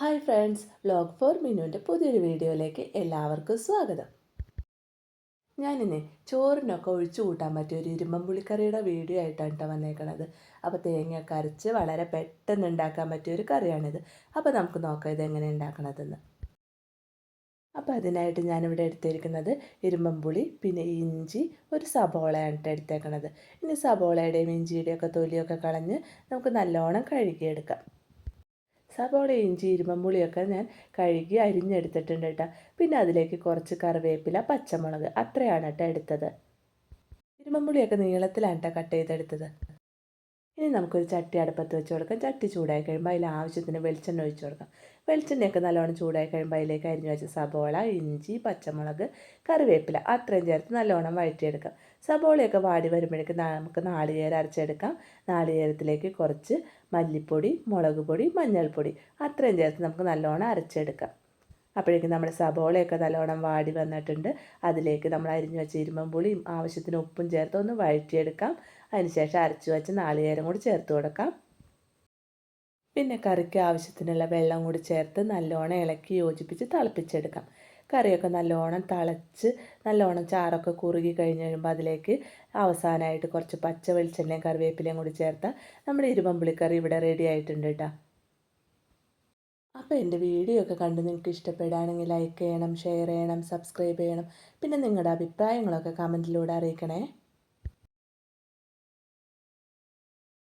Hi friends vlog for മിനുവിന്റെ പുതിയൊരു വീഡിയോയിലേക്ക് എല്ലാവർക്കും സ്വാഗതം. ഞാനിന്ന് ചോറിനൊക്കെ ഒഴിച്ചു കൂട്ടാൻ പറ്റിയ ഒരു ഇരുമ്പം പുളിക്കറിയുടെ വീഡിയോ ആയിട്ടാണ് കേട്ടോ വന്നേക്കണത്. അപ്പോൾ തേങ്ങ അരച്ച് വളരെ പെട്ടെന്ന് ഉണ്ടാക്കാൻ പറ്റിയ ഒരു കറിയാണിത്. അപ്പോൾ നമുക്ക് നോക്കാം ഇത് എങ്ങനെ ഉണ്ടാക്കണതെന്ന്. അപ്പോൾ അതിനായിട്ട് ഞാനിവിടെ എടുത്തിരിക്കുന്നത് ഇരുമ്പമ്പുളി പിന്നെ ഇഞ്ചി ഒരു സബോളയാണ് എടുത്തേക്കണത്. ഇനി സബോളയുടെയും ഇഞ്ചിയുടെയും ഒക്കെ തൊലിയൊക്കെ കളഞ്ഞ് നമുക്ക് നല്ലോണം കഴുകിയെടുക്കാം. സവോള ഇഞ്ചി ഇരുമ്പുളിയൊക്കെ ഞാൻ കഴുകി അരിഞ്ഞെടുത്തിട്ടുണ്ട് കേട്ടോ പിന്നെ അതിലേക്ക് കുറച്ച് കറിവേപ്പില പച്ചമുളക് അത്രയാണ് കേട്ടോ എടുത്തത്. ഇരുമ്പുളിയൊക്കെ നീളത്തിലാണ് കേട്ടോ കട്ട് ചെയ്തെടുത്തത്. ഇനി നമുക്കൊരു ചട്ടി അടുപ്പത്ത് വെച്ച് കൊടുക്കാം. ചട്ടി ചൂടായി കഴിയുമ്പോൾ അതിൽ ആവശ്യത്തിന് വെളിച്ചെണ്ണ ഒഴിച്ച് കൊടുക്കാം. വെളിച്ചെണ്ണയൊക്കെ നല്ലോണം ചൂടായി കഴിയുമ്പോൾ അതിലേക്ക് അരിഞ്ഞു വെച്ച സബോള ഇഞ്ചി പച്ചമുളക് കറിവേപ്പില അത്രയും ചേർത്ത് നല്ലോണം വഴറ്റിയെടുക്കാം. സബോളയൊക്കെ വാടി വരുമ്പോഴേക്കും നമുക്ക് നാളികേരം അരച്ചെടുക്കാം. നാളികേരത്തിലേക്ക് കുറച്ച് മല്ലിപ്പൊടി മുളക് പൊടി മഞ്ഞൾപ്പൊടി അത്രയും ചേർത്ത് നമുക്ക് നല്ലോണം അരച്ചെടുക്കാം. അപ്പോഴേക്കും നമ്മുടെ സബോളയൊക്കെ നല്ലോണം വാടി വന്നിട്ടുണ്ട്. അതിലേക്ക് നമ്മൾ അരിഞ്ഞു വെച്ച ഇരുമ്പം പുളിയും ആവശ്യത്തിന് ഉപ്പും ചേർത്ത് ഒന്ന് വഴറ്റിയെടുക്കാം. അതിനുശേഷം അരച്ചു വെച്ച് നാളികേരം കൂടി ചേർത്ത് കൊടുക്കാം. പിന്നെ കറിക്ക് ആവശ്യത്തിനുള്ള വെള്ളം കൂടി ചേർത്ത് നല്ലോണം ഇളക്കി യോജിപ്പിച്ച് തിളപ്പിച്ചെടുക്കാം. കറിയൊക്കെ നല്ലോണം തിളച്ച് നല്ലോണം ചാറൊക്കെ കുറുകി കഴിഞ്ഞ് കഴിയുമ്പോൾ അതിലേക്ക് അവസാനമായിട്ട് കുറച്ച് പച്ച വെളിച്ചെണ്ണയും കറിവേപ്പിലയും കൂടി ചേർത്താൽ നമ്മുടെ ഇരുമ്പമ്പുളിക്കറി ഇവിടെ റെഡി ആയിട്ടുണ്ട് കേട്ടോ അപ്പോൾ എന്റെ വീഡിയോ ഒക്കെ കണ്ട് നിങ്ങൾക്ക് ഇഷ്ടപ്പെടുകയാണെങ്കിൽ ലൈക്ക് ചെയ്യണം ഷെയർ ചെയ്യണം സബ്സ്ക്രൈബ് ചെയ്യണം. പിന്നെ നിങ്ങളുടെ അഭിപ്രായങ്ങളൊക്കെ കമന്റിലൂടെ അറിയിക്കണേ.